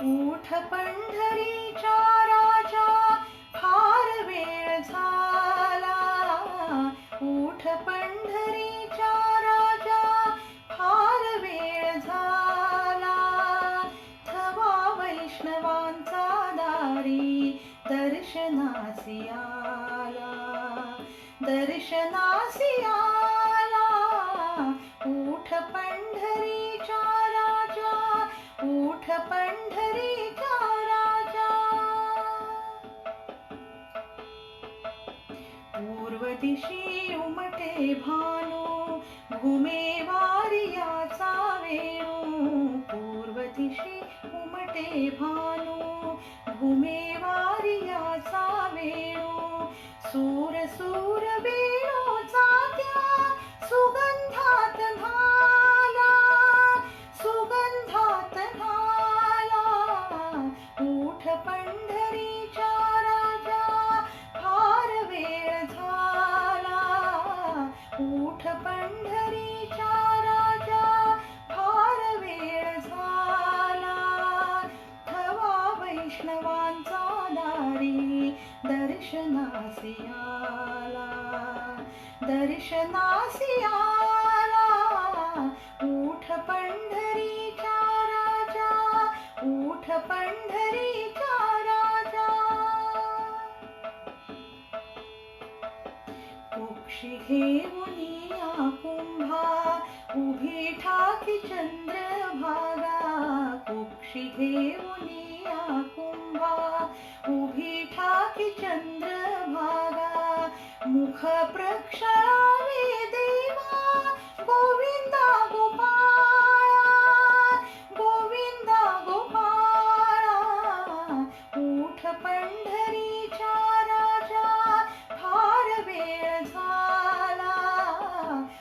उठ पंढरीच्या राजा फार वेळ झाला. उठ पंढरीच्या राजा फार वेळ झाला. थवा वैष्णवांचा दारी दर्शनासी आला. दर्शनासी आला. उठ पंढरीच्या राजा उठ पंढरीचा पूर्व दिशी उमटे भानू घुमे वारियाचा वेणू पूर्व दिशी उमटे भानू घुमे वारियाचा वेणू सूर सूर वेणूचा दर्शनासी आला दर्शनासी आला उठ पंढरीचा राजा उठ पंढरीचा राजा. कुक्षी घेऊनिया कुंभा उभी ठाकी चंद्रभागा. कुक्षी घेऊनिया मुख प्रक्षावे देवा गोविंदा गोपाळा गोविंदा गोपाळा. उठ पंढरीच्या राजा फार वेळ झाला.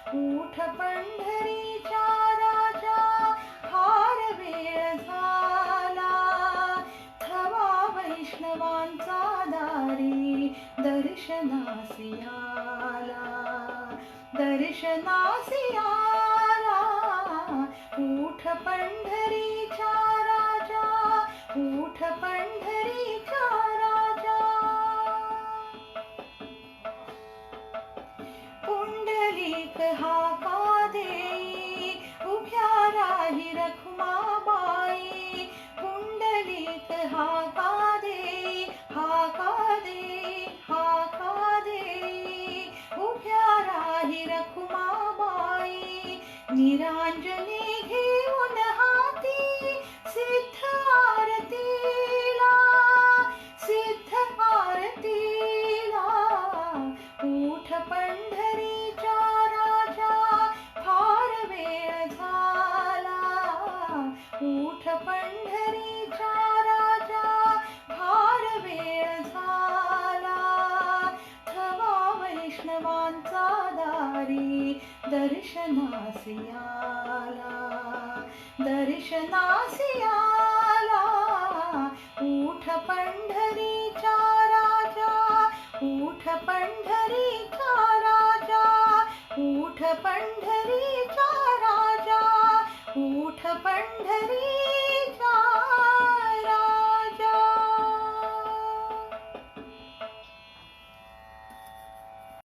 उठ पंढरी दर्शनासी आला दर्शनासी आला उठ पंढरीच्या राजा उठ पंढरीचा राजा. पुंडलिक हा देई उभ्या राही रखुमाबाई निरांजने घेऊन हाती सिद्ध आरतीला सिद्ध आरतीला उठ पंढरीच्या राजा फार वेळ झाला. उठ पंढरीच्या राजा फार वेळ झाला. थवा वैष्णवांचा दारी दर्शनासियाला आला दर्शनासी आला उठ पंढरीच्या राजा उठ राजा राजा उठ पंढरीचा राजा उठ पंढरी